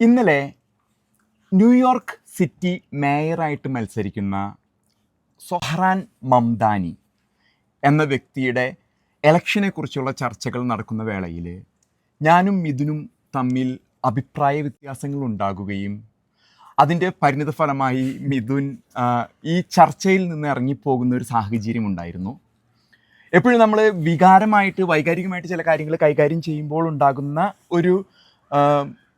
ഇന്നലെ New York city മേയറായിട്ട് മത്സരിക്കുന്ന സൊഹറാൻ മംദാനി എന്ന വ്യക്തിയുടെ എലക്ഷനെ കുറിച്ചുള്ള ചർച്ചകൾ നടക്കുന്ന വേളയിൽ ഞാനും മിഥുനും തമ്മിൽ അഭിപ്രായ വ്യത്യാസങ്ങൾ ഉണ്ടാകുകയും അതിന്റെ പരിണിത ഫലമായി മിഥുൻ ഈ ചർച്ചയിൽ നിന്ന് ഇറങ്ങിപ്പോകുന്ന ഒരു സാഹചര്യം ഉണ്ടായിരുന്നു. എപ്പോഴും നമ്മൾ വികാരമായിട്ട് വൈകാരികമായിട്ട് ചില കാര്യങ്ങൾ കൈകാര്യം ചെയ്യുമ്പോൾ ഉണ്ടാകുന്ന ഒരു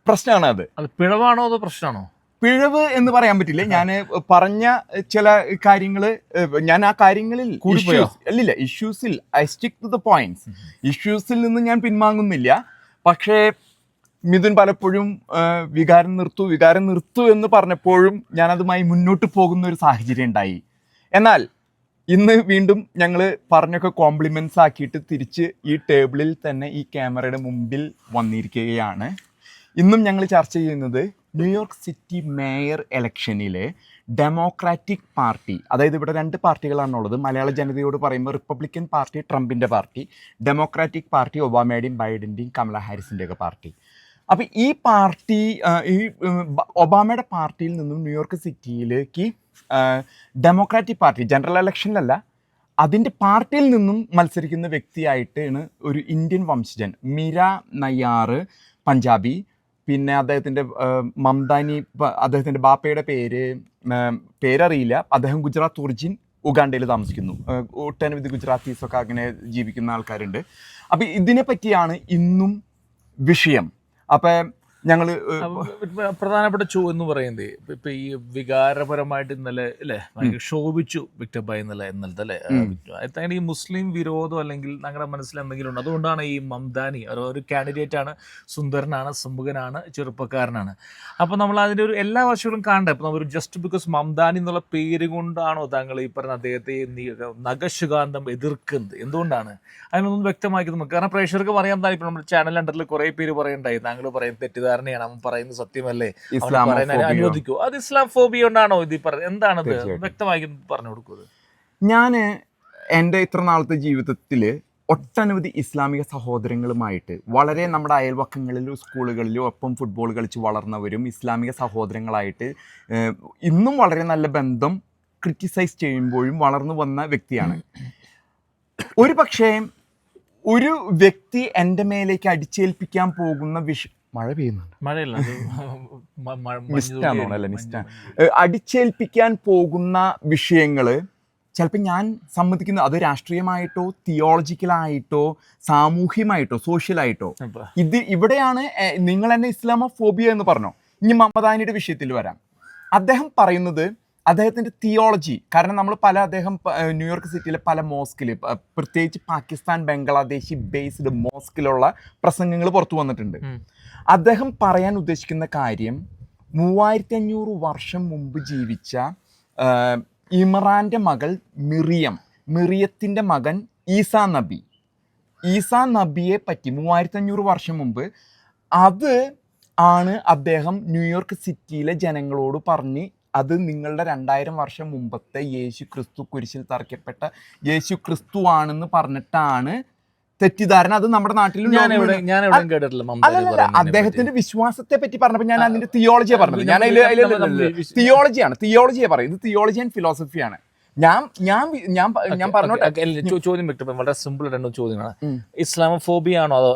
പ്രശ്നമാണ് അത്. അത് പിഴവാണോ അതോ പ്രശ്നമാണോ പിഴവ് എന്ന് പറയാൻ പറ്റില്ല. ഞാൻ പറഞ്ഞ ചില കാര്യങ്ങൾ ഞാൻ ആ കാര്യങ്ങളിൽ? അല്ലില്ല ഇഷ്യൂസിൽ I stick to the points ഇഷ്യൂസിൽ നിന്ന് ഞാൻ പിൻവാങ്ങുന്നില്ല. പക്ഷേ മിഥുൻ പലപ്പോഴും വികാരം നിർത്തു വികാരം നിർത്തു എന്ന് പറഞ്ഞപ്പോഴും ഞാൻ അതുമായി മുന്നോട്ട് പോകുന്ന ഒരു സാഹചര്യം ഉണ്ടായി. എന്നാൽ ഇന്ന് വീണ്ടും ഞങ്ങൾ പറഞ്ഞൊക്കെ കോംപ്ലിമെന്റ്സ് ആക്കിയിട്ട് തിരിച്ച് ഈ ടേബിളിൽ തന്നെ ഈ ക്യാമറയുടെ മുമ്പിൽ വന്നിരിക്കുകയാണ്. ഇന്നും ഞങ്ങൾ ചർച്ച ചെയ്യുന്നത് ന്യൂയോർക്ക് സിറ്റി മേയർ ഇലക്ഷനിലെ ഡെമോക്രാറ്റിക് പാർട്ടി അതായത് ഇവിടെ രണ്ട് പാർട്ടികളാണുള്ളത് മലയാള ജനതയോട് പറയുമ്പോൾ റിപ്പബ്ലിക്കൻ പാർട്ടി ട്രംപിന്റെ പാർട്ടി ഡെമോക്രാറ്റിക് പാർട്ടി ഒബാമയുടെയും ബൈഡന്റെയും കമല ഹാരിസിന്റെയൊക്കെ പാർട്ടി. അപ്പോൾ ഈ പാർട്ടി ഈ ഒബാമയുടെ പാർട്ടിയിൽ നിന്നും ന്യൂയോർക്ക് സിറ്റിയിലേക്ക് ഡെമോക്രാറ്റിക് പാർട്ടി ജനറൽ ഇലക്ഷനിലല്ല അതിന്റെ പാർട്ടിയിൽ നിന്നും മത്സരിക്കുന്ന വ്യക്തിയായിട്ടാണ് ഒരു ഇന്ത്യൻ വംശജൻ മീര നയ്യാറ് പഞ്ചാബി പിന്നെ അദ്ദേഹത്തിന്റെ മംദാനി അദ്ദേഹത്തിന്റെ ബാപ്പയുടെ പേര് പേരറിയില്ല. അദ്ദേഹം ഗുജറാത്ത് ഒറിജിൻ ഉഗാണ്ടയിൽ താമസിക്കുന്നു. ഒട്ടനവധി ഗുജറാത്തീസൊക്കെ അങ്ങനെ ജീവിക്കുന്ന ആൾക്കാരുണ്ട്. അപ്പം ഇതിനെപ്പറ്റിയാണ് ഇന്നും വിഷയം. അപ്പം ഞങ്ങൾ പ്രധാനപ്പെട്ട ചോ എന്ന് പറയുന്നത് ഇപ്പൊ- ഈ വികാരപരമായിട്ട് ഇന്നലെ അല്ലെ? ക്ഷോഭിച്ചു ബൈ ഇന്നലെ ഇന്നലത്തെ അല്ലെ? അങ്ങനെ ഈ മുസ്ലിം വിരോധം അല്ലെങ്കിൽ ഞങ്ങളുടെ മനസ്സിൽ എന്തെങ്കിലും ഉണ്ട്? അതുകൊണ്ടാണ് ഈ മംദാനി ഒരു- കാൻഡിഡേറ്റ് ആണ് സുന്ദരനാണ് സുമുഖനാണ് ചെറുപ്പക്കാരനാണ്. അപ്പൊ നമ്മൾ അതിന്റെ ഒരു എല്ലാ വശങ്ങളും കാണണ്ട? ഇപ്പൊ നമ്മൾ ജസ്റ്റ് ബിക്കോസ് മംദാനി എന്നുള്ള പേര് കൊണ്ടാണോ താങ്കൾ ഈ പറഞ്ഞ അദ്ദേഹത്തെ നഖശുകാന്തം എതിർക്കുന്നത്? എന്തുകൊണ്ടാണ്? അതിനൊന്നും വ്യക്തമാക്കി നമുക്ക്. കാരണം പ്രേക്ഷകർക്ക് പറയാൻ താല്പര്യം ഇപ്പൊ നമ്മുടെ ചാനൽ അണ്ടറിൽ കുറെ പേര് പറയണ്ടായി. താങ്കൾ പറയുന്നത് തെറ്റിദ്ധാരണയാണ് അവൻ പറയുന്നത് സത്യമല്ലേ. അനുവദിക്കൂ. അത് ഇസ്ലാം ഫോബിയ കൊണ്ടാണോ ഇത് എന്താണത് വ്യക്തമായി പറഞ്ഞു കൊടുക്കുന്നത്? ഞാൻ എന്റെ ഇത്ര നാളത്തെ ജീവിതത്തിൽ ഒട്ടനവധി ഇസ്ലാമിക സഹോദരങ്ങളുമായിട്ട് വളരെ നമ്മുടെ അയൽവക്കങ്ങളിലും സ്കൂളുകളിലും ഒപ്പം ഫുട്ബോൾ കളിച്ച് വളർന്നവരും ഇസ്ലാമിക സഹോദരങ്ങളായിട്ട് ഇന്നും വളരെ നല്ല ബന്ധം ക്രിറ്റിസൈസ് ചെയ്യുമ്പോഴും വളർന്നു വന്ന വ്യക്തിയാണ്. ഒരു പക്ഷേ ഒരു വ്യക്തി എന്റെ മേലേക്ക് അടിച്ചേൽപ്പിക്കാൻ പോകുന്ന വിഷ മഴ പെയ്യുന്നുണ്ട്. മഴയല്ല അടിച്ചേൽപ്പിക്കാൻ പോകുന്ന വിഷയങ്ങൾ ചിലപ്പോൾ ഞാൻ സമ്മതിക്കുന്ന അത് രാഷ്ട്രീയമായിട്ടോ തിയോളജിക്കലായിട്ടോ സാമൂഹ്യമായിട്ടോ സോഷ്യലായിട്ടോ. ഇത് ഇവിടെയാണ് നിങ്ങൾ എന്നെ ഇസ്ലാമോ ഫോബിയ എന്ന് പറഞ്ഞോ. ഇനി മമദാനിയുടെ വിഷയത്തിൽ വരാം. അദ്ദേഹം പറയുന്നത് അദ്ദേഹത്തിന്റെ തിയോളജി കാരണം നമ്മൾ പല അദ്ദേഹം ന്യൂയോർക്ക് സിറ്റിയിലെ പല മോസ്കിൽ പ്രത്യേകിച്ച് പാകിസ്ഥാൻ ബംഗ്ലാദേശി ബേസ്ഡ് മോസ്കിലുള്ള പ്രസംഗങ്ങൾ പുറത്തു വന്നിട്ടുണ്ട്. അദ്ദേഹം പറയാൻ ഉദ്ദേശിക്കുന്ന കാര്യം മൂവായിരത്തി അഞ്ഞൂറ് വർഷം മുമ്പ് ജീവിച്ച ഇമ്രാന്റെ മകൾ മിറിയം മിറിയത്തിന്റെ മകൻ ഈസാ നബി. ഈസാ നബിയെ പറ്റി മൂവായിരത്തി അഞ്ഞൂറ് വർഷം മുമ്പ് അത് ആണ് അദ്ദേഹം ന്യൂയോർക്ക് സിറ്റിയിലെ ജനങ്ങളോട് പറഞ്ഞ് അത് നിങ്ങളുടെ രണ്ടായിരം വർഷം മുമ്പത്തെ യേശു ക്രിസ്തു കുരിശിൽ തറയ്ക്കപ്പെട്ട യേശു ക്രിസ്തു ആണെന്ന് പറഞ്ഞിട്ടാണ് തെറ്റിദ്ധാരണ. അത് നമ്മുടെ നാട്ടിലും അല്ലല്ല അദ്ദേഹത്തിന്റെ വിശ്വാസത്തെ പറ്റി പറഞ്ഞപ്പോൾ ഞാൻ അതിന്റെ തിയോളജിയെ പറഞ്ഞത്. ഞാൻ അതിൽ തിയോളജിയാണ് തിയോളജിയെ പറയും ഇത് തിയോളജി ആൻഡ് ഫിലോസഫിയാണ് ഞാൻ ഞാൻ ഞാൻ ഞാൻ പറഞ്ഞോട്ടെ. ചോദ്യം വ്യക്തം വളരെ സിമ്പിൾ രണ്ട് ചോദ്യങ്ങളാണ്. ഉം. ഇസ്ലാമോഫോബിയ ആണോ അതോ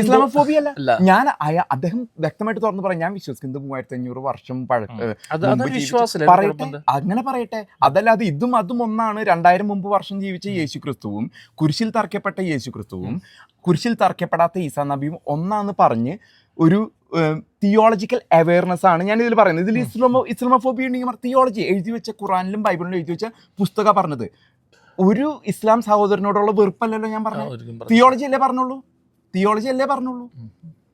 ഇസ്ലാമോഫോബിയ അല്ല. ഞാൻ അദ്ദേഹം വ്യക്തമായിട്ട് തുറന്നു പറയാം. ഞാൻ വിശ്വസിക്കുന്നത് മൂവായിരത്തി അഞ്ഞൂറ് വർഷം പറയട്ടെ? അങ്ങനെ പറയട്ടെ. അതല്ലാതെ ഇതും അതും ഒന്നാണ്. രണ്ടായിരം മുമ്പ് വർഷം ജീവിച്ച യേശു ക്രിസ്തുവും കുരിശിൽ തറയ്ക്കപ്പെട്ട യേശു ക്രിസ്തുവും കുരിശിൽ തറയ്ക്കപ്പെടാത്ത ഈസാ നബിയും ഒന്നാന്ന് പറഞ്ഞ് ഒരു തിയോളജിക്കൽ അവയർനെസ് ആണ് ഞാൻ ഇതിൽ പറയുന്നത്. ഇതിൽ ഇസ്ലാമോ ഇസ്ലാമോഫോബിയ ഉണ്ടെങ്കിൽ തിയോളജി എഴുതി വെച്ച ഖുറാനിലും ബൈബിളിലും എഴുതി വെച്ച പുസ്തക പറഞ്ഞത്. ഒരു ഇസ്ലാം സഹോദരനോടുള്ള വെറുപ്പല്ലല്ലോ ഞാൻ പറഞ്ഞു. തിയോളജി അല്ലേ പറഞ്ഞുള്ളൂ? തിയോളജി അല്ലേ പറഞ്ഞുള്ളൂ?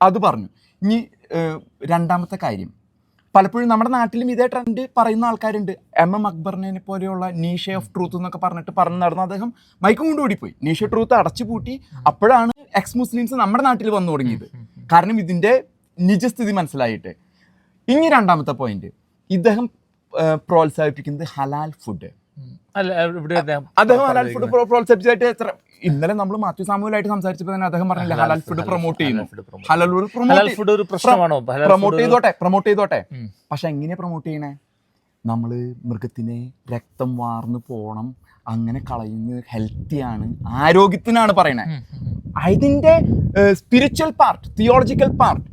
അത് പറഞ്ഞു. ഇനി രണ്ടാമത്തെ കാര്യം. പലപ്പോഴും നമ്മുടെ നാട്ടിലും ഇതേ ട്രെൻഡ് പറയുന്ന ആൾക്കാരുണ്ട്. എം എം അക്ബറിനെ പോലെയുള്ള നീഷ ഓഫ് ട്രൂത്ത് എന്നൊക്കെ പറഞ്ഞിട്ട് പറഞ്ഞു നടന്ന അദ്ദേഹം മൈക്കും കൊണ്ട് ഓടിപ്പോയി. നീഷ ട്രൂത്ത് അടച്ചു പൂട്ടി. അപ്പോഴാണ് എക്സ് മുസ്ലിംസ് നമ്മുടെ നാട്ടിൽ വന്നു തുടങ്ങിയത്. കാരണം ഇതിന്റെ നിജസ്ഥിതി മനസ്സിലായിട്ട്. ഇനി രണ്ടാമത്തെ പോയിന്റ് ഇദ്ദേഹം പ്രോത്സാഹിപ്പിക്കുന്നത് ഹലാൽ ഫുഡ് അദ്ദേഹം ഹലാൽ ഫുഡ് പ്രോത്സാഹിപ്പിച്ചതായിട്ട് എത്ര ഇന്നലെ നമ്മൾ മാത്യു സാമുവലായിട്ട് സംസാരിച്ചപ്പോൾ തന്നെ അദ്ദേഹം പറഞ്ഞില്ല ഹലാൽ ഫുഡ് പ്രൊമോട്ട് ചെയ്യുന്നു. ഹലാൽ ഫുഡ് ഒരു പ്രശ്നമാണോ? പ്രൊമോട്ട് ചെയ്തോട്ടെ പ്രൊമോട്ട് ചെയ്തോട്ടെ. പക്ഷെ എങ്ങനെ പ്രൊമോട്ട് ചെയ്യണേ? നമ്മൾ മൃഗത്തിനെ രക്തം വാർന്ന് പോണം അങ്ങനെ കളയുന്നത് ഹെൽത്തിയാണ് ആരോഗ്യത്തിനാണ് പറയണേ. അതിന്റെ സ്പിരിച്വൽ പാർട്ട് തിയോളജിക്കൽ പാർട്ട്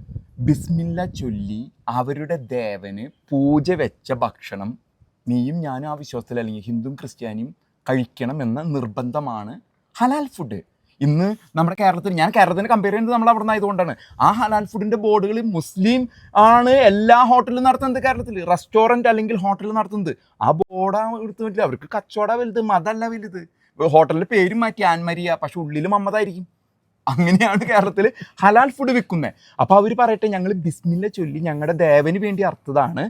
ബിസ്മില്ല ചൊല്ലി അവരുടെ ദേവന് പൂജ വെച്ച ഭക്ഷണം നീയും ഞാനും ആ വിശ്വാസത്തിൽ അല്ലെങ്കിൽ ഹിന്ദുവും ക്രിസ്ത്യാനിയും കഴിക്കണം എന്ന നിർബന്ധമാണ് ഹലാൽ ഫുഡ് ഇന്ന് നമ്മുടെ കേരളത്തിൽ ഞാൻ കേരളത്തിന് കമ്പയർ ചെയ്യുന്നത് നമ്മൾ അവിടെ നിന്ന് ആയതുകൊണ്ടാണ്. ആ ഹലാൽ ഫുഡിന്റെ ബോർഡുകൾ മുസ്ലിം ആണ് എല്ലാ ഹോട്ടലിലും നടത്തുന്നത് കേരളത്തിൽ. റെസ്റ്റോറന്റ് അല്ലെങ്കിൽ ഹോട്ടലിൽ നടത്തുന്നത്. ആ ബോർഡാ എടുത്ത് പറ്റില്ല അവർക്ക് കച്ചവട വലുത് മതമല്ല വലുത്. ഹോട്ടലിന്റെ പേരും മാറ്റി ആൻമരിയ പക്ഷെ ഉള്ളിൽ മമ്മതായിരിക്കും അങ്ങനെയാണ് കേരളത്തിൽ ഹലാൽ ഫുഡ് വിൽക്കുന്നത് അപ്പോൾ അവർ പറയട്ടെ ഞങ്ങൾ ബിസ്മില്ല ചൊല്ലി ഞങ്ങളുടെ ദേവന് വേണ്ടി അർത്ഥതാണ്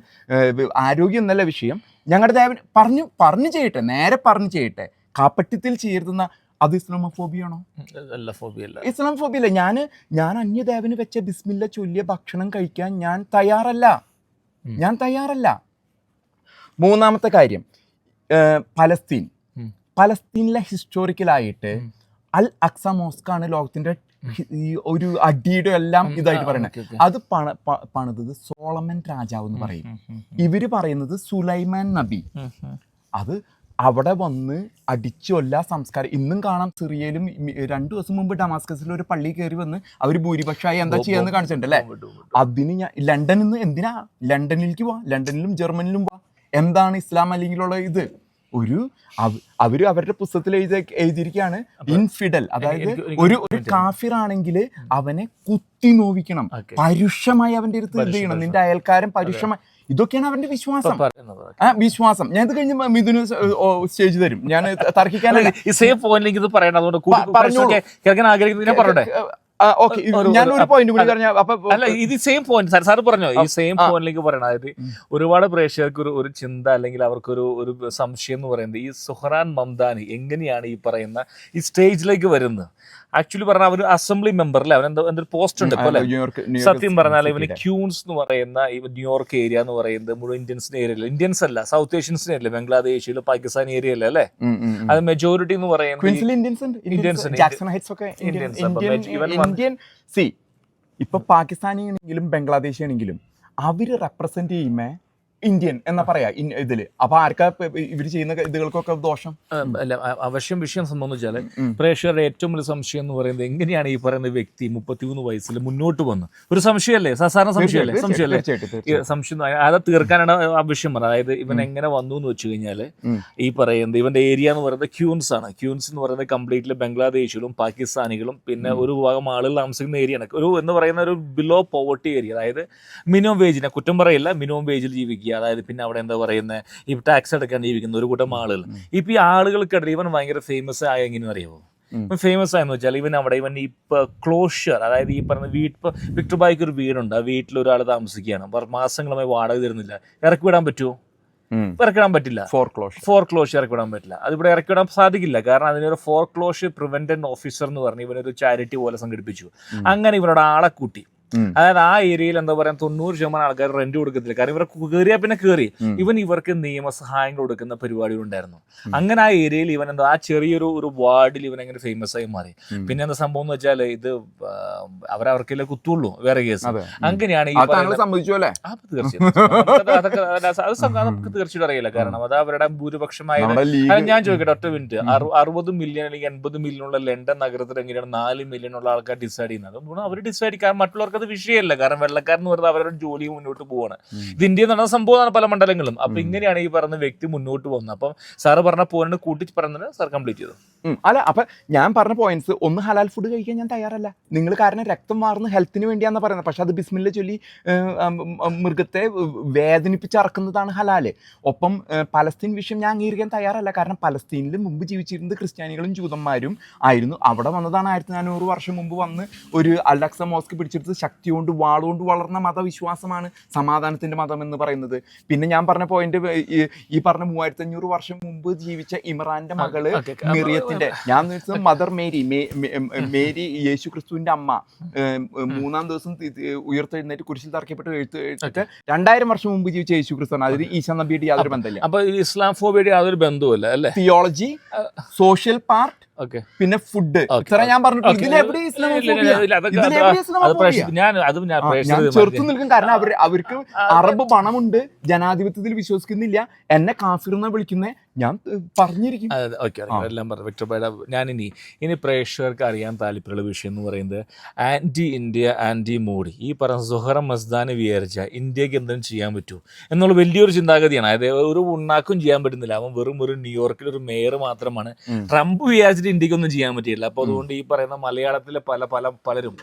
ആരോഗ്യം എന്നല്ല വിഷയം. ഞങ്ങളുടെ ദേവൻ പറഞ്ഞു പറഞ്ഞു ചെയ്യട്ടെ നേരെ പറഞ്ഞു ചെയ്യട്ടെ. കാപ്പറ്റത്തിൽ ചേർത്തുന്ന അത് ഇസ്ലാമോഫോബിയാണോ അല്ല ഫോബിയ അല്ല. ഇസ്ലാം ഫോബിയല്ല ഞാൻ ഞാൻ അന്യദേവന് വെച്ച ബിസ്മില്ല ചൊല്ലിയ ഭക്ഷണം കഴിക്കാൻ ഞാൻ തയ്യാറല്ല. ഞാൻ തയ്യാറല്ല. മൂന്നാമത്തെ കാര്യം പലസ്തീൻ. പലസ്തീനിലെ ഹിസ്റ്റോറിക്കലായിട്ട്. അൽ അക്സ മോസ്കാണ് ലോകത്തിന്റെ ഈ ഒരു അടിയുടെ എല്ലാം ഇതായിട്ട് ഓക്കേ. അത് പണ പണിതത് സോളമൻ രാജാവ് എന്ന് പറയും. ഇവർ പറയുന്നത് സുലൈമാൻ നബി. അത് അവിടെ വന്ന് അടിച്ചു എല്ലാ സംസ്കാരം. ഇന്നും കാണാം സിറിയയിലും രണ്ടു ദിവസം മുമ്പ് ഡമാസ്കസിൽ ഒരു പള്ളി കയറി വന്ന് അവർ ഭൂരിപക്ഷമായി എന്താ ചെയ്യാന്ന് കാണിച്ചിട്ടുണ്ട് അല്ലേ വിട്ടു, വിട്ടു. അതിന് ഞാൻ ലണ്ടനിൽ നിന്ന് എന്തിനാ? ലണ്ടനിലേക്ക് പോവാ ലണ്ടനിലും ജർമ്മനിലും പോവാ എന്താണ് ഇസ്ലാം അല്ലെങ്കിലുള്ള ഇത്? ഒരു അവർ അവർ അവരുടെ പുസ്തകത്തിൽ എഴുതി എഴുതിയിരിക്കുകയാണ് ഇൻഫിഡൽ അതായത് ഒരു ഒരു കാഫിറാണെങ്കിൽ അവനെ കുത്തി നോവിക്കണം. പരുഷമായി അവന്റെ അടുത്ത് ഇത് ചെയ്യണം? നിന്റെ അയൽക്കാരൻ പരുഷമായി. ഇതൊക്കെയാണ് അവന്റെ വിശ്വാസം. ആ വിശ്വാസം. ഞാൻ ഇത് കഴിഞ്ഞ് മിഥുന് സ്റ്റേജ് തരും. ഞാൻ തർക്കിക്കാനല്ല. ഈ സേഫ് പോയിന്റിലേക്ക് ഇത് പറയണം. അതുകൊണ്ട് ആഗ്രഹിക്കുന്നത് ഞാൻ പറയട്ടെ? ഞാൻ ഒരു പോയിന്റ് കൂടി പറഞ്ഞ അല്ല ഇത് സെയിം പോയിന്റ് സാർ സാർ പറഞ്ഞോ? ഈ സെയിം പോയിന്റിലേക്ക് പറയണം. അതായത് ഒരുപാട് പ്രേക്ഷകർക്ക് ഒരു ഒരു ചിന്ത അല്ലെങ്കിൽ അവർക്കൊരു ഒരു സംശയം എന്ന് പറയുന്നത് ഈ സുഹറാൻ മംദാനി എങ്ങനെയാണ് ഈ പറയുന്ന ഈ സ്റ്റേജിലേക്ക് വരുന്നത്? ആക്ച്വലി പറഞ്ഞാൽ അവർ അസംബ്ലി മെമ്പർ അല്ലേ അവൻ എന്താ എന്തൊരു പോസ്റ്റ് ഉണ്ട് ഇപ്പോൾ സത്യം പറഞ്ഞാൽ ഇവന് ക്യൂൺസ് എന്ന് പറയുന്ന ഈ ന്യൂയോർക്ക് ഏരിയ എന്ന് പറയുന്നത് മുഴുവൻ ഇന്ത്യൻസിന്റെ ഏരിയ അല്ല ഇന്ത്യൻസ് അല്ല സൗത്ത് ഏഷ്യൻസിന്റെ ഏരിയ ബംഗ്ലാദേശിൽ പാകിസ്ഥാൻ ഏരിയ അല്ല? അല്ലേ അത് മെജോറിറ്റി എന്ന് പറയുന്നത് ഇന്ത്യൻസ് ഇപ്പൊ പാകിസ്ഥാനിയാണെങ്കിലും ബംഗ്ലാദേശിയാണെങ്കിലും ബംഗ്ലാദേശി ആണെങ്കിലും അവർ റെപ്രസെന്റ് ചെയ്യുമ്പോ ഇന്ത്യൻ എന്നാ പറയാ ഇതിൽ ഇതിൽ. അപ്പൊ ആർക്കാ ഇവർ ചെയ്യുന്ന ഇതുകൾക്കൊക്കെ ദോഷം? അല്ല അവശ്യം വിഷയം ഉം. പ്രേക്ഷകരുടെ ഏറ്റവും വലിയ സംശയം എന്ന് പറയുന്നത് എങ്ങനെയാണ് ഈ പറയുന്ന വ്യക്തി മുപ്പത്തിമൂന്ന് വയസ്സിൽ മുന്നോട്ട് വന്ന്? ഒരു സംശയമല്ലേ? സാധാരണ സംശയമല്ലേ? സംശയമല്ലേ. സംശയം അത് തീർക്കാനാണ് ആവശ്യം പറഞ്ഞത്. അതായത് ഇവൻ എങ്ങനെ വന്നു എന്ന് വെച്ച് കഴിഞ്ഞാൽ ഈ പറയുന്നത് ഇവന്റെ ഏരിയ എന്ന് പറയുന്നത് ക്യൂൻസ് ആണ്. ക്യൂൻസ് എന്ന് പറയുന്നത് കംപ്ലീറ്റ്ലി ബംഗ്ലാദേശിലും പാകിസ്ഥാനികളും പിന്നെ ഒരു ഭാഗം ആളുകൾ താമസിക്കുന്ന ഏരിയയാണ് ഒരു എന്ന് പറയുന്ന ഒരു ബിലോ പോവർട്ടി ഏരിയ അതായത് മിനിമം വേജിനെ കുറ്റം പറയില്ല മിനിമം വേജിൽ ജീവിക്കുക. അതായത് പിന്നെ അവിടെ എന്താ പറയുന്നത് ഈ ടാക്സ് അടക്കാൻ ജീവിക്കുന്ന ഒരു കൂട്ടം ആളുകൾ. ഇപ്പം ഈ ആളുകൾക്കിടയിൽ ഇവൻ ഭയങ്കര ഫേമസ് ആയ എങ്ങനെയെന്ന് അറിയാമോ ഫേമസ് ആയെന്ന് വെച്ചാൽ ഇവൻ അവിടെ ഇവൻ ഇപ്പൊ ക്ലോഷർ അതായത് ഈ പറഞ്ഞ വീട്ട് വിക്ടർ ബായിക്ക് ഒരു വീടുണ്ട്. ആ വീട്ടിൽ ഒരാൾ താമസിക്കുകയാണ്. അപ്പൊ മാസങ്ങളുമായി വാടക തരുന്നില്ല. ഇറക്കി വിടാൻ പറ്റുമോ ഇറക്കിടാൻ പറ്റില്ല. ഫോർ ക്ലോഷ് ഫോർ ക്ലോഷ് ഇറക്കി വിടാൻ പറ്റില്ല. അതിവിടെ ഇറക്കി വിടാൻ സാധിക്കില്ല. കാരണം അതിനൊരു ഫോർ ക്ലോഷ് പ്രിവെന്റന്റ് ഓഫീസർ എന്ന് പറഞ്ഞ് ഇവനൊരു ചാരിറ്റി പോലെ സംഘടിപ്പിച്ചു. അങ്ങനെ ഇവരുടെ ആളെ കൂട്ടി. അതായത് ആ ഏരിയയിൽ എന്താ പറയാ തൊണ്ണൂറ് ശതമാനം ആൾക്കാർ റെന്റ് കൊടുക്കത്തില്ല. കാരണം ഇവർ കയറിയാ പിന്നെ കയറി ഇവൻ ഇവർക്ക് നിയമസഹായങ്ങൾ കൊടുക്കുന്ന പരിപാടികൾ ഉണ്ടായിരുന്നു. അങ്ങനെ ആ ഏരിയയിൽ ഇവൻ എന്താ ആ ചെറിയൊരു ഒരു വാർഡിൽ ഇവൻ എങ്ങനെ ഫേമസ് ആയി മാറി. പിന്നെ എന്താ സംഭവം എന്ന് വെച്ചാൽ ഇത് അവരവർക്കല്ലേ കുത്തുള്ളൂ വേറെ കേസ് അങ്ങനെയാണ് ഈ അത് താങ്കൾ പറയുന്ന സമ്മതിച്ചു അല്ലേ? ആ, അത് തീർച്ചയായും അതൊക്കെ അത് അത് നമുക്ക് തീർച്ചയായിട്ടും അറിയില്ല. കാരണം അത് അവരുടെ ഭൂരിപക്ഷമായ ഞാൻ ചോദിക്കട്ടെ ഒറ്റ മിനിറ്റ് അറുപത് മില്യൺ അല്ലെങ്കിൽ എൺപത് മില്യൺ ഉള്ള ലണ്ടൻ നഗരത്തിൽ എങ്ങനെയാണ് നാല് മില്യൺ ഉള്ള ആൾക്കാർ ഡിസൈഡ് ചെയ്യുന്നത്? അവർ ഡിസൈഡ് കാരണം മറ്റുള്ളവർക്ക് അത് വിഷയമല്ല. കാരണം വെള്ളക്കാരൻ എന്ന് പറഞ്ഞാൽ അവരുടെ ജോലി മുന്നോട്ട് പോവാണ്. ഇത് ഇന്ത്യയിൽ നടന്ന സംഭവമാണ് പല മണ്ഡലങ്ങളും അപ്പൊ ഇങ്ങനെയാണ് ഈ പറഞ്ഞ വ്യക്തി മുന്നോട്ട് പോകുന്നത്. അപ്പം സാറ് പറഞ്ഞ പോയിന്റ് കൂട്ടി പറഞ്ഞത് സാർ കംപ്ലീറ്റ് ചെയ്തു. അല്ല അപ്പൊ ഞാൻ പറഞ്ഞ പോയിന്റ്സ് ഒന്ന് ഹലാൽ ഫുഡ് കഴിക്കാൻ ഞാൻ തയ്യാറല്ല. നിങ്ങൾ കാരണം രക്തം മാറുന്ന ഹെൽത്തിന് വേണ്ടിയാണെന്ന് പറയുന്നത്. പക്ഷെ അത് ബിസ്മില്ല ചൊല്ലി മൃഗത്തെ വേദനിപ്പിച്ചറക്കുന്നതാണ് ഹലാൽ. ഒപ്പം പലസ്തീൻ വിഷയം ഞാൻ അംഗീകരിക്കാൻ തയ്യാറല്ല. കാരണം പലസ്തീനിൽ മുമ്പ് ജീവിച്ചിരുന്നത് ക്രിസ്ത്യാനികളും ജൂതന്മാരും ആയിരുന്നു. അവിടെ വന്നതാണ് ആയിരത്തി നാനൂറ് വർഷം മുമ്പ് വന്ന് ഒരു അലക്സ മോസ്ക് പിടിച്ചെടുത്ത് ശക്തി കൊണ്ട് വാളുകൊണ്ട് വളർന്ന മതവിശ്വാസമാണ് സമാധാനത്തിന്റെ മതം എന്ന് പറയുന്നത്. പിന്നെ ഞാൻ പറഞ്ഞ പോയിന്റ് ഈ പറഞ്ഞ മൂവായിരത്തി അഞ്ഞൂറ് വർഷം മുമ്പ് ജീവിച്ച ഇമ്രാന്റെ മകൾ. മിറിയത്തിന്റെ ഞാൻ വെച്ചത് മദർ മേരി മേരി യേശു ക്രിസ്തുവിന്റെ അമ്മ മൂന്നാം ദിവസം ഉയർത്തെഴുന്നേറ്റ് കുരിശിൽ തറക്കപ്പെട്ട് എഴുത്ത് എഴുത്തിട്ട് രണ്ടായിരം വർഷം മുമ്പ് ജീവിച്ച യേശു ക്രിസ്തുവാണ് അതിന് ഈശാ നബിയുടെ യാതൊരു ബന്ധമില്ല അപ്പൊ ഇസ്ലാം ഫോബിയുടെ യാതൊരു ബന്ധവുമില്ല അല്ലേ? തിയോളജി സോഷ്യൽ പാർട്ട് പിന്നെ ഫുഡ്. ഇത്ര ഞാൻ പറഞ്ഞിട്ടുണ്ട്. ഞാൻ ചെറുത്തു നിൽക്കും. കാരണം അവർ അവർക്ക് അറബ് പണമുണ്ട്. ജനാധിപത്യത്തിൽ വിശ്വസിക്കുന്നില്ല. എന്നെ കാഫിർ എന്നാ വിളിക്കുന്നേ? ഞാൻ പറഞ്ഞിരിക്കും. ഓക്കെ എല്ലാം പറഞ്ഞു വിക്ടർ ബൈഡ ഞാൻ ഇനി പ്രേക്ഷകർക്ക് അറിയാൻ താല്പര്യമുള്ള വിഷയം എന്ന് പറയുന്നത് ആന്റി ഇന്ത്യ ആന്റി മോഡി. ഈ പറഞ്ഞ സുഹറ മസ്ദാനെ വിചാരിച്ച ഇന്ത്യയ്ക്ക് എന്തെങ്കിലും ചെയ്യാൻ പറ്റൂ എന്നുള്ള വലിയൊരു ചിന്താഗതിയാണ്. അതായത് ഒരു ഉണ്ണാക്കും ചെയ്യാൻ പറ്റുന്നില്ല. അവൻ വെറും ഒരു ന്യൂയോർക്കിൽ ഒരു മേയർ മാത്രമാണ്. ട്രംപ് വിചാരിച്ചിട്ട് ഇന്ത്യക്കൊന്നും ചെയ്യാൻ പറ്റിയില്ല അപ്പോൾ അതുകൊണ്ട് ഈ പറയുന്ന മലയാളത്തിലെ പല പല പലരും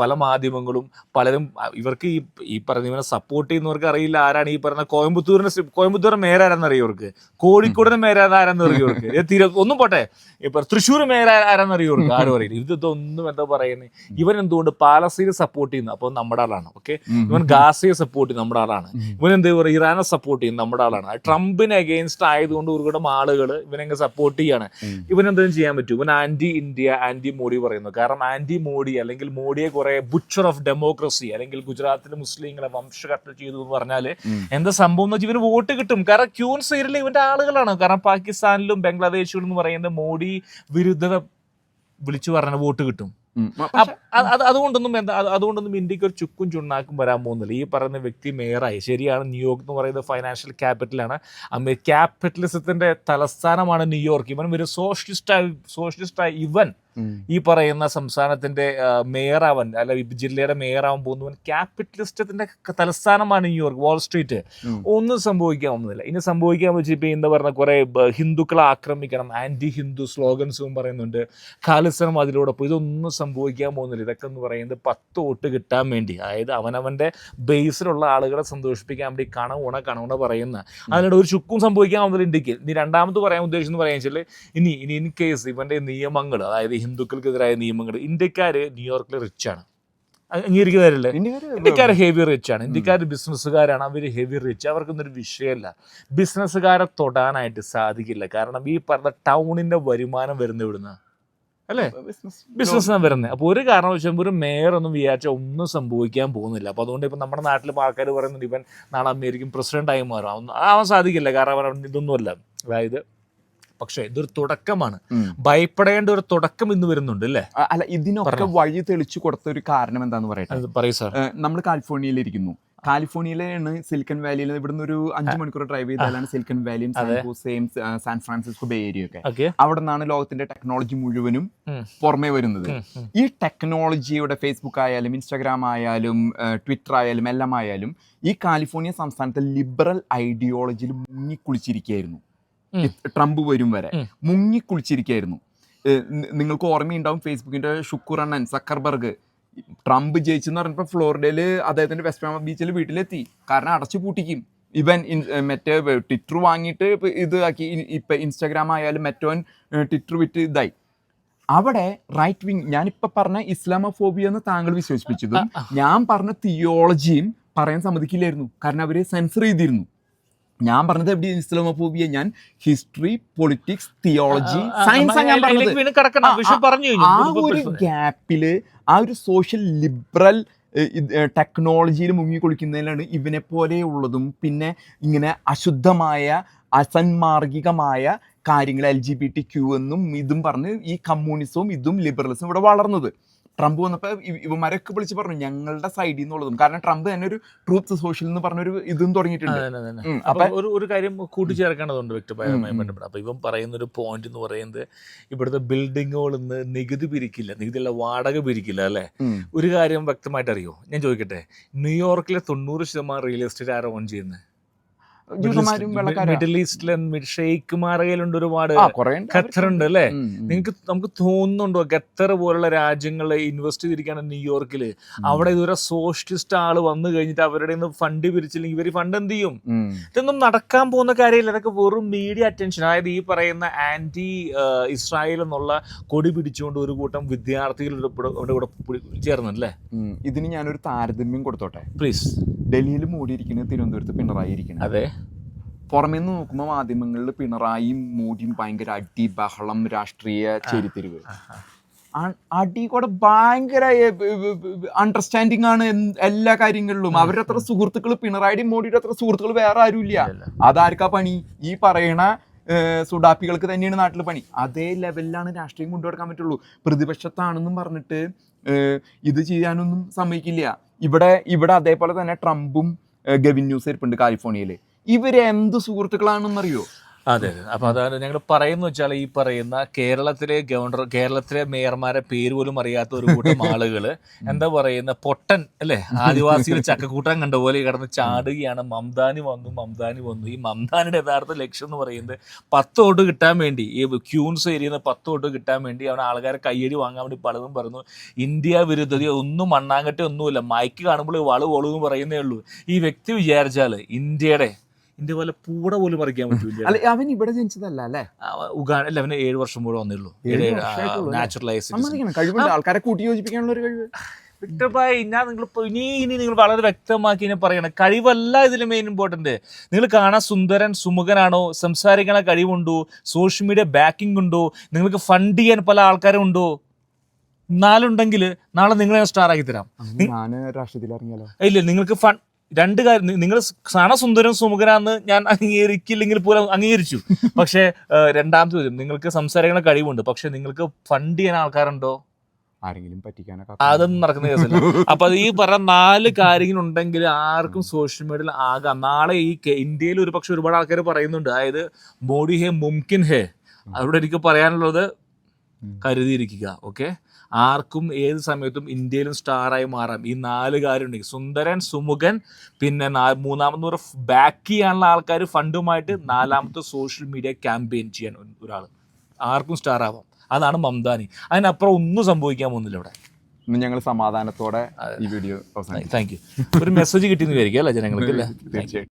പല മാധ്യമങ്ങളും പലരും ഇവർക്ക് ഈ ഈ പറഞ്ഞ ഇവനെ സപ്പോർട്ട് ചെയ്യുന്നവർക്ക് അറിയില്ല. ആരാണ് ഈ പറയുന്ന കോയമ്പത്തൂരിന് കോയമ്പത്തൂർ മേയർ ആരാണെന്ന് അറിയാം ഇവർക്ക് കോഴിക്കോടിന് മേയർ ആരാന്ന് അറിയോ തിര ഒന്നും പോട്ടെ. ഇപ്പൊ തൃശ്ശൂർ മേയർ ആരാന്ന് അറിയോ ആരും അറിയില്ല ഇതൊന്നും എന്താ പറയുന്നത് ഇവൻ എന്തുകൊണ്ട് പാലസ്തീനെ സപ്പോർട്ട് ചെയ്യുന്നു? അപ്പോൾ നമ്മുടെ ആളാണ് ഓക്കെ ഇവൻ ഗാസയെ സപ്പോർട്ട് ചെയ്യുന്ന നമ്മുടെ ആളാണ്. ഇവൻ എന്ത് പറയുക ഇറാനെ സപ്പോർട്ട് ചെയ്യുന്ന നമ്മുടെ ആളാണ്. ട്രംപിന് അഗെയിൻസ്റ്റ് ആയതുകൊണ്ട് ഒരുപാട് ആളുകൾ ഇവനെങ്ങ് സപ്പോർട്ട് ചെയ്യാണ്. ഇവൻ എന്തെങ്കിലും ചെയ്യാൻ പറ്റും. ഇവൻ ആന്റി ഇന്ത്യ ആന്റി മോഡി പറയുന്നു. കാരണം ആന്റി മോഡി അല്ലെങ്കിൽ മോഡിയെ കുറെ ബുച്ചർ ഓഫ് ഡെമോക്രസി അല്ലെങ്കിൽ ഗുജറാത്തിലെ മുസ്ലിങ്ങളെ വംശകത്ത് ചെയ്തു എന്ന് പറഞ്ഞാൽ എന്താ സംഭവം എന്ന് വെച്ചാൽ ഇവന് വോട്ട് കിട്ടും. കാരണം ക്യൂൻ സൈഡിൽ ഇവന്റെ ആളുകളാണ്. കാരണം പാകിസ്ഥാനിലും ബംഗ്ലാദേശിലും എന്ന് പറയുന്ന മോഡി വിരുദ്ധത വിളിച്ചു പറഞ്ഞ വോട്ട് കിട്ടും. അത് അത് അതുകൊണ്ടൊന്നും എന്താ അതുകൊണ്ടൊന്നും ഇന്ത്യയ്ക്ക് ഒരു ചുക്കും ചുണ്ണാക്കും വരാൻ പോകുന്നില്ല ഈ പറയുന്ന വ്യക്തി മേയറായി ശരിയാണ് ന്യൂയോർക്ക് എന്ന് പറയുന്നത് ഫൈനാൻഷ്യൽ ക്യാപിറ്റലാണ് ക്യാപിറ്റലിസത്തിന്റെ തലസ്ഥാനമാണ് ന്യൂയോർക്ക് ഇവൻ ഒരു സോഷ്യലിസ്റ്റായി സോഷ്യലിസ്റ്റായി ഇവൻ. ഈ പറയുന്ന സംസ്ഥാനത്തിന്റെ മേയറാവൻ അല്ല ജില്ലയുടെ മേയറാവാൻ പോകുന്നവൻ ക്യാപിറ്റലിസ്റ്റത്തിന്റെ തലസ്ഥാനമാണ് ന്യൂയോർക്ക് വാൾ സ്ട്രീറ്റ്. ഒന്നും സംഭവിക്കാൻ ഒന്നുമില്ല ഇനി സംഭവിക്കാൻ വെച്ച് ഇപ്പൊ എന്താ പറഞ്ഞ കുറെ ഹിന്ദുക്കളെ ആക്രമിക്കണം ആന്റി ഹിന്ദു സ്ലോഗൻസും പറയുന്നുണ്ട്. ഖാലിസ്ഥാനും അതിലൂടെ പോയി. ഇതൊന്നും സംഭവിക്കാൻ പോകുന്നില്ല. ഇതൊക്കെ എന്ന് പറയുന്നത് പത്ത് വോട്ട് കിട്ടാൻ വേണ്ടി. അതായത് അവനവന്റെ ബേസിലുള്ള ആളുകളെ സന്തോഷിപ്പിക്കാൻ വേണ്ടി കണവുണ കണവുണ പറയുന്ന. അതിനോട് ഒരു ചുക്കും സംഭവിക്കാൻ പോകുന്നില്ല ഇന്ത്യയ്ക്ക്. ഇനി രണ്ടാമത് പറയാൻ ഉദ്ദേശിച്ചെന്ന് പറയാൻ വെച്ചാൽ ഇനി ഇനി ഇൻ കേസ് ഇവന്റെ നിയമങ്ങൾ അതായത് ഹിന്ദുക്കൾക്കെതിരായ നിയമങ്ങൾ. ഇന്ത്യക്കാര് ന്യൂയോർക്കിൽ റിച്ച് ആണ്. അംഗീകരിക്കുന്നവരല്ലേ? ഇന്ത്യക്കാര് ഇന്ത്യക്കാർ ഹെവി റിച്ച് ആണ്. ഇന്ത്യക്കാർ ബിസിനസ്സുകാരാണ് അവർ ഹെവി റിച്ച് അവർക്കൊന്നൊരു ഒരു വിഷയമല്ല. ബിസിനസ്സുകാരെ തൊടാനായിട്ട് സാധിക്കില്ല. കാരണം ഈ പറഞ്ഞ ടൗണിന്റെ വരുമാനം വരുന്ന ഇവിടുന്ന് അല്ലേ? ബിസിനസ് ബിസിനസ് വരുന്നത്. അപ്പോൾ ഒരു കാരണവശാലും ഒരു മേയർ ഒന്നും വിചാരിച്ചാൽ ഒന്നും സംഭവിക്കാൻ പോകുന്നില്ല. അപ്പോൾ അതുകൊണ്ട് ഇപ്പം നമ്മുടെ നാട്ടിൽ ആൾക്കാർ പറയുന്നുണ്ട് ഇവൻ നാളെ അമേരിക്കൻ പ്രസിഡന്റ് ആയി മാറും. അവൻ ആവാൻ സാധിക്കില്ല. കാരണം അവൻ ഇതൊന്നുമല്ല. അതായത് പക്ഷേ ഇതൊരു തുടക്കമാണ്. ഭയപ്പെടേണ്ട ഒരു തുടക്കം ഇന്ന് വരുന്നുണ്ട് അല്ലേ? അല്ല ഇതിനൊക്കെ വഴി തെളിച്ചു കൊടുത്ത ഒരു കാരണം എന്താന്ന് പറയട്ടെ? പറയൂ സാർ. നമ്മൾ കാലിഫോർണിയയിലിരിക്കുന്നു. കാലിഫോർണിയയിലാണ് സിലിക്കൺ വാലിയിൽ ഇവിടുന്ന് ഒരു അഞ്ചു മണിക്കൂർ ഡ്രൈവ് ചെയ്താലാണ് silicon വാലിയും San San Francisco bay area ഒക്കെ. അവിടെ നിന്നാണ് ലോകത്തിന്റെ ടെക്നോളജി മുഴുവനും. പുറമേ വരുന്നത്. ഈ ടെക്നോളജിയുടെ ഫേസ്ബുക്ക് ആയാലും ഇൻസ്റ്റാഗ്രാം ആയാലും ട്വിറ്റർ ആയാലും എല്ലാം ആയാലും ഈ കാലിഫോർണിയ സംസ്ഥാനത്തെ ലിബറൽ ഐഡിയോളജിയിൽ മുങ്ങിക്കുളിച്ചിരിക്കുകയായിരുന്നു. ട്രംപ് വരും വരെ. മുങ്ങിക്കുളിച്ചിരിക്കായിരുന്നു നിങ്ങൾക്ക് ഓർമ്മയുണ്ടാവും ഫേസ്ബുക്കിന്റെ ഷുക്കൂർ അണ്ണൻ സക്കർബർഗ്. ട്രംപ് ജയിച്ചെന്ന് പറഞ്ഞപ്പോൾ ഫ്ലോറിഡയിൽ അദ്ദേഹത്തിന്റെ വെസ്റ്റ് പാമ ബീച്ചിൽ വീട്ടിലെത്തി. കാരണം അടച്ചു പൂട്ടിക്കും. ഇവൻ മറ്റേ ട്വിറ്റർ വാങ്ങിയിട്ട് ഇത് ആക്കി ഇപ്പൊ ഇൻസ്റ്റാഗ്രാം ആയാലും മറ്റോൻ ട്വിറ്റർ വിറ്റ് ഇതായി. അവിടെ റൈറ്റ് വിങ് ഞാനിപ്പോ പറഞ്ഞ ഇസ്ലാമോഫോബിയ എന്ന് താങ്കൾ വിശേഷിപ്പിച്ചതും ഞാൻ പറഞ്ഞ തിയോളജിയും പറയാൻ സമ്മതിക്കില്ലായിരുന്നു. കാരണം അവർ സെൻസർ ചെയ്തിരുന്നു. ഞാൻ പറഞ്ഞത് എവിടെ ഇസ്ലാമോഫോബിയ? ഞാൻ ഹിസ്റ്ററി പൊളിറ്റിക്സ് തിയോളജി സയൻസ് ഞാൻ പറഞ്ഞത്. ആ, ഒരു ഗ്യാപ്പിൽ ആ ഒരു സോഷ്യൽ ലിബറൽ ടെക്നോളജിയിൽ മുങ്ങിക്കൊളിക്കുന്നതിലാണ് ഇവനെ പോലെയുള്ളതും പിന്നെ ഇങ്ങനെ അശുദ്ധമായ അസന്മാർഗികമായ കാര്യങ്ങൾ L G B T Q എന്നും ഇതും പറഞ്ഞ് ഈ കമ്മ്യൂണിസവും ഇതും ലിബറലിസവും ഇവിടെ വളർന്നത്. ട്രംപ് വന്നപ്പോൾ ഇവന്മാരൊക്കെ വിളിച്ച് പറഞ്ഞു ഞങ്ങളുടെ സൈഡിൽ നിന്നുള്ളതും കാരണം ട്രംപ് തന്നെ ഒരു ട്രൂത്ത് സോഷ്യൽ എന്ന് പറഞ്ഞൊരു ഇതും തുടങ്ങിയിട്ടുണ്ട്. അപ്പൊ ഒരു ഒരു കാര്യം കൂട്ടിച്ചേർക്കേണ്ടതുണ്ട് വ്യക്തിപരമായി. ബന്ധപ്പെട്ട് അപ്പൊ ഇവൻ പറയുന്ന ഒരു പോയിന്റ് എന്ന് പറയുന്നത് ഇവിടുത്തെ ബിൽഡിങ്ങുകളിൽ നിന്ന് നികുതി പിരിക്കില്ല. നികുതിയുള്ള വാടക പിരിക്കില്ല അല്ലെ? ഒരു കാര്യം വ്യക്തമായിട്ട് അറിയോ ഞാൻ ചോദിക്കട്ടെ ന്യൂയോർക്കിലെ തൊണ്ണൂറ് ശതമാനം റിയൽ എസ്റ്റേറ്റ് ആരോ ഓൺ ചെയ്യുന്നത് മിഡിൽ ഈസ്റ്റിലെ ഷെയ്ഖ്മാരകയിലുണ്ട് ഒരുപാട് ആ കുറെ ഖത്തർ ഉണ്ട് അല്ലേ നിങ്ങൾക്ക് നമുക്ക് തോന്നുന്നുണ്ടോ ഖത്തർ പോലുള്ള രാജ്യങ്ങളെ ഇൻവെസ്റ്റ് ചെയ്തിരിക്കുകയാണ് ന്യൂയോർക്കിൽ അവിടെ ഇതുവരെ സോഷ്യലിസ്റ്റ് ആൾ വന്നു കഴിഞ്ഞിട്ട് അവരുടെ നിന്ന് ഫണ്ട് പിരിച്ചില്ലെങ്കിൽ ഇവർ ഫണ്ട് എന്ത് ചെയ്യും? ഇതൊന്നും നടക്കാൻ പോകുന്ന കാര്യമില്ല. അതൊക്കെ വെറും മീഡിയ അറ്റൻഷൻ അതായത് ഈ പറയുന്ന ആന്റി ഇസ്രായേൽ എന്നുള്ള കൊടി പിടിച്ചുകൊണ്ട് ഒരു കൂട്ടം വിദ്യാർത്ഥികൾ ഇവിടെ ഇവിടെ ചേർന്നല്ലേ ഇതിന് ഞാനൊരു താരതമ്യം കൊടുത്തോട്ടെ? പ്ലീസ് ഡൽഹിയിൽ മൂടിയിരിക്കുന്നത് തിരുവനന്തപുരത്ത് പിണറായി ഇരിക്കുന്നത് അതെ. പുറമേ നിന്ന് നോക്കുമ്പോൾ മാധ്യമങ്ങളിൽ പിണറായിയും മോദിയും ഭയങ്കര അടി ബഹളം രാഷ്ട്രീയ ചേരിത്തിരിവ്. അടി കൂടെ ഭയങ്കര അണ്ടർസ്റ്റാൻഡിങ് ആണ് എല്ലാ കാര്യങ്ങളിലും. അവരുടെ അത്ര സുഹൃത്തുക്കൾ പിണറായിയുടെയും മോഡിയുടെ അത്ര സുഹൃത്തുക്കൾ വേറെ ആരും ഇല്ല അതാർക്കാ പണി? ഈ പറയണ സുഡാപ്പികൾക്ക് തന്നെയാണ് നാട്ടിൽ പണി. അതേ ലെവലിലാണ് രാഷ്ട്രീയം കൊണ്ടുനടക്കാൻ പറ്റുള്ളൂ. പ്രതിപക്ഷത്താണെന്നും പറഞ്ഞിട്ട് ഇത് ചെയ്യാനൊന്നും സമ്മതിക്കില്ല. ഇവിടെ ഇവിടെ അതേപോലെ തന്നെ ട്രംപും ഗവിൻ ന്യൂസ് ഇരിപ്പുണ്ട് കാലിഫോർണിയയിൽ ഇവർ എന്ത് സുഹൃത്തുക്കളാണെന്നറിയോ? അതെ അതെ. അപ്പൊ അതാണ് ഞങ്ങൾ പറയുന്ന വെച്ചാൽ ഈ പറയുന്ന കേരളത്തിലെ ഗവർണർ കേരളത്തിലെ മേയർമാരെ പേര് പോലും അറിയാത്ത ഒരു കൂട്ടം ആളുകൾ എന്താ പറയുന്ന പൊട്ടൻ അല്ലെ? ആദിവാസികൾ ചക്കക്കൂട്ടം കണ്ട പോലെ കിടന്ന് ചാടുകയാണ്. മംദാനി വന്നു മംദാനി വന്നു. ഈ മംദാനിയുടെ യഥാർത്ഥ ലക്ഷ്യം എന്ന് പറയുന്നത് പത്ത് വോട്ട് കിട്ടാൻ വേണ്ടി ഈ ക്യൂൻസ് ഏരിയ പത്ത് വോട്ട് കിട്ടാൻ വേണ്ടി അവൻ ആൾക്കാരെ കയ്യടി വാങ്ങാൻ വേണ്ടി പലതും പറഞ്ഞു. ഇന്ത്യ വിരുദ്ധത ഒന്നും മണ്ണാങ്കട്ടെ ഒന്നുമില്ല. മൈക്ക് കാണുമ്പോൾ വളു വളു എന്ന് പറയുന്നേ ഉള്ളൂ. ഈ വ്യക്തി വിചാരിച്ചാൽ ഇന്ത്യയുടെ ഇന്ത്യ പോലെ പൂട പോലും മറിക്കാൻ പറ്റില്ല. അവൻ ഇവിടെ ജനിച്ചതല്ല അല്ലേ? ഉഗാണ്ട അല്ല അവന് ഏഴ് വർഷം കൂടെ വന്നുള്ളൂ? നാച്ചുറലൈസ് കഴിവുണ്ട്. ആൾക്കാരെ കൂട്ടി യോജിപ്പിക്കാനുള്ള ഒരു കഴിവ്. വിക്ടർ ഭായ് ഞാൻ നിങ്ങൾ ഇനി ഇനി നിങ്ങൾ വളരെ വ്യക്തമാക്കി ഇനി പറയണം. കഴിവല്ല ഇതിൽ മെയിൻ ഇമ്പോർട്ടന്റ് നിങ്ങൾ കാണാൻ സുന്ദരൻ സുമുഖനാണോ? സംസാരിക്കണ കഴിവുണ്ടോ? സോഷ്യൽ മീഡിയ ബാക്കിംഗ് ഉണ്ടോ? നിങ്ങൾക്ക് ഫണ്ട് ചെയ്യാൻ പല ആൾക്കാരും ഉണ്ടോ? നാലുണ്ടെങ്കിൽ നാളെ നിങ്ങളെ സ്റ്റാർ ആക്കി തരാം. ഇല്ല നിങ്ങൾക്ക് ഫൺ രണ്ട് കാര്യം നിങ്ങൾ സണസുന്ദരം സുമുഖനാന്ന് ഞാൻ അംഗീകരിക്കില്ലെങ്കിൽ പോലും അംഗീകരിച്ചു. പക്ഷെ രണ്ടാമത്തെ ചോദ്യം നിങ്ങൾക്ക് സംസാരിക്കുന്ന കഴിവുണ്ട് പക്ഷെ നിങ്ങൾക്ക് ഫണ്ട് ചെയ്യാൻ ആൾക്കാരുണ്ടോ? ആരെങ്കിലും പറ്റിക്കാനൊക്കെ അതൊന്നും നടക്കുന്ന കേസല്ല. അപ്പൊ അത് ഈ പറഞ്ഞ നാല് കാര്യങ്ങളുണ്ടെങ്കിൽ ആർക്കും സോഷ്യൽ മീഡിയയിൽ ആകാം. നാളെ ഈ ഇന്ത്യയിൽ ഒരു പക്ഷെ ഒരുപാട് ആൾക്കാർ പറയുന്നുണ്ട്. അതായത് മോഡി ഹേ മുംകിൻ ഹേ. അവിടെ എനിക്ക് പറയാനുള്ളത് കരുതിയിരിക്കുക ഓക്കെ? ആർക്കും ഏത് സമയത്തും ഇന്ത്യയിലും സ്റ്റാറായി മാറാം. ഈ നാല് കാര്യമുണ്ടെങ്കിൽ. സുന്ദരൻ സുമുഖൻ പിന്നെ മൂന്നാമത് ഒരു ബാക്ക് ചെയ്യാനുള്ള ആൾക്കാർ ഫണ്ടുമായിട്ട് നാലാമത്തെ സോഷ്യൽ മീഡിയ ക്യാമ്പയിൻ ചെയ്യാൻ ഒരാൾ ആർക്കും സ്റ്റാർ ആവാം. അതാണ് മംദാനി. അതിനപ്പുറം ഒന്നും സംഭവിക്കാൻ പോകുന്നില്ല ഇവിടെ. ഇന്ന് ഞങ്ങൾ സമാധാനത്തോടെ ഈ വീഡിയോ താങ്ക് യു ഒരു മെസ്സേജ് കിട്ടിയെന്ന് വിചാരിക്കും അല്ലേ ജനങ്ങൾക്ക് അല്ലേ? തീർച്ചയായും